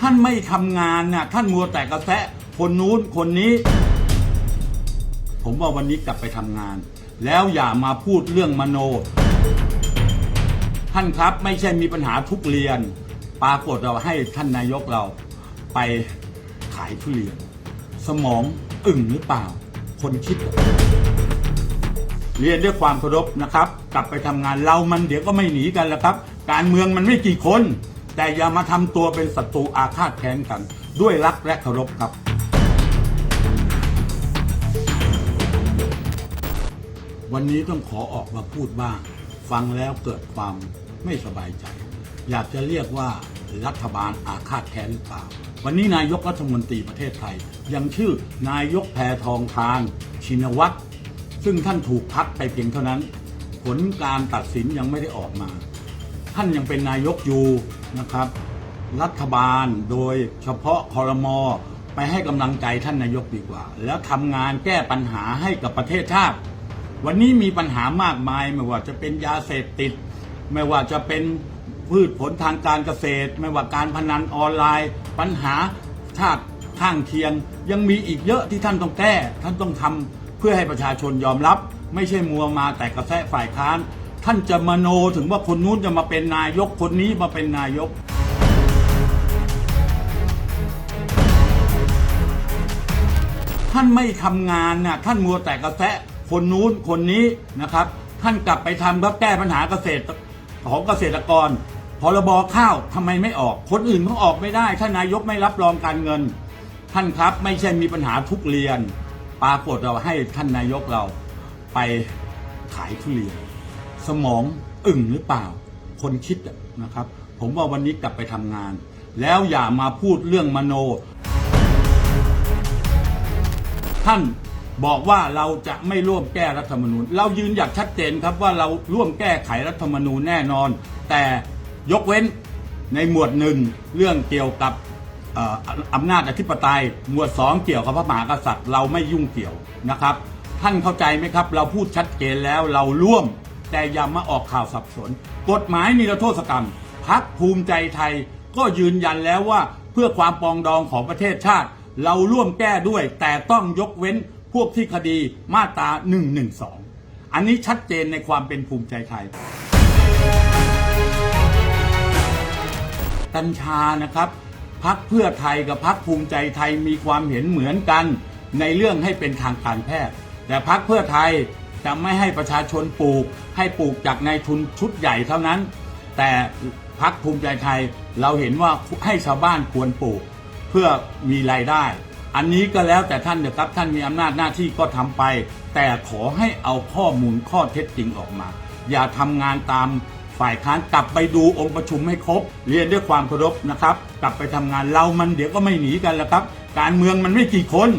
ท่านไม่ทำงานน่ะท่านมัวแต่กระแสะคนนู้นคนนี้ ผมว่าวันนี้กลับไปทำงาน แล้วอย่ามาพูดเรื่องมโน ท่านครับไม่ใช่มีปัญหาทุกเรียน ปรากฏเราให้ท่านนายกเราไปขายทุเรียน สมองอึ่งหรือเปล่า คนคิดอเรียนด้วยความเคารพนะครับ กลับไปทำงานเรามันเดี๋ยวก็ไม่หนีกันแล้วครับ การเมืองมันไม่กี่คน แต่อย่ามาทำตัวเป็นศัตรูอาฆาตแค้นกัน ด้วยรักและเคารพครับ วันนี้ต้องขอออกมาพูดบ้าง ฟังแล้วเกิดความไม่สบายใจ อยากจะเรียกว่ารัฐบาลอาฆาตแค้นหรือเปล่า วันนี้นายกรัฐมนตรีประเทศไทย ยังชื่อนายกแพทองทาน ชินวัตรซึ่งท่านถูกพักไปเพียงเท่านั้น ผลการตัดสินยังไม่ได้ออกมา ท่านยังเป็นนายกอยู่นะครับ รัฐบาลโดยเฉพาะคอรมอไปให้กำลังใจท่านนายกดีกว่า แล้วทำงานแก้ปัญหาให้กับประเทศชาติ วันนี้มีปัญหามากมายไม่ว่าจะเป็นยาเสพติด ไม่ว่าจะเป็นพืชผลทางการเกษตร ไม่ว่าการพนันออนไลน์ ปัญหาชาติข้างเคียง ยังมีอีกเยอะที่ท่านต้องแก้ ท่านต้องทำเพื่อให้ประชาชนยอมรับ ไม่ใช่มัวมาแต่กระแสฝ่ายค้าน ท่านจะมโนถึงว่าคนนู้นจะมาเป็นนายกคนนี้มาเป็นนายก ท่านไม่ทำงานน่ะท่านมัวแต่กระแสะคนนู้นคนนี้นะครับ ท่านกลับไปทำครับแก้ปัญหาเกษตรของเกษตรกรพรบข้าวทำไมไม่ออก คนอื่นเขาออกไม่ได้ ท่านนายกไม่รับรองการเงิน ท่านครับไม่ใช่มีปัญหาทุกเรียน ปรากฏเราให้ท่านนายกเราไปขายทุเรียน สมองอึ่งหรือเปล่า คนคิดนะครับ ผมว่าวันนี้กลับไปทำงาน แล้วอย่ามาพูดเรื่องมโน ท่านบอกว่าเราจะไม่ร่วมแก้รัฐธรรมนูญ เรายืนหยัดชัดเจนครับว่าเราร่วมแก้ไขรัฐธรรมนูญแน่นอน แต่ยกเว้นในหมวดหนึ่งเรื่องเกี่ยวกับเอ่ออำนาจอธิปไตย หมวดสองเกี่ยวกับพระมหากษัตริย์เราไม่ยุ่งเกี่ยวนะครับ ท่านเข้าใจไหมครับ เราพูดชัดเจนแล้วเราร่วม แต่อย่ามาออกข่าวสับสน กฎหมายนิรโทษกรรมพักภูมิใจไทยก็ยืนยันแล้วว่าเพื่อความปองดองของประเทศชาติ เราร่วมแก้ด้วย แต่ต้องยกเว้นพวกที่คดีมาตรา 112 อันนี้ชัดเจนในความเป็นภูมิใจไทย กัญชานะครับพักเพื่อไทยกับพักภูมิใจไทยมีความเห็นเหมือนกัน ในเรื่องให้เป็นทางการแพทย์ แต่พักเพื่อไทย จะไม่ให้ประชาชนปลูก ให้ปลูกจากนายทุนชุดใหญ่เท่านั้น แต่พักภูมิใจไทยเราเห็นว่าให้ชาวบ้านควรปลูก เพื่อมีรายได้ อันนี้ก็แล้วแต่ท่านเถอะครับท่านมีอำนาจหน้าที่ก็ทำไป แต่ขอให้เอาข้อมูลข้อเท็จจริงออกมา อย่าทำงานตามฝ่ายค้านกลับไปดูองค์ประชุมให้ครบ เรียนด้วยความเคารพนะครับ กลับไปทำงานเรามันเดี๋ยวก็ไม่หนีกันแล้วครับ การเมืองมันไม่กี่คน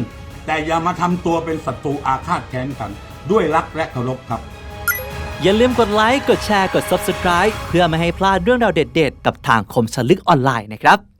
แต่อย่ามาทำตัวเป็นศัตรูอาฆาตแค้นกัน ด้วยรักและเคารพครับ อย่าลืมกดไลค์ กดแชร์ กด Subscribe เพื่อไม่ให้พลาดเรื่องราวเด็ด ๆ กับทางคมสนลึกออนไลน์นะครับ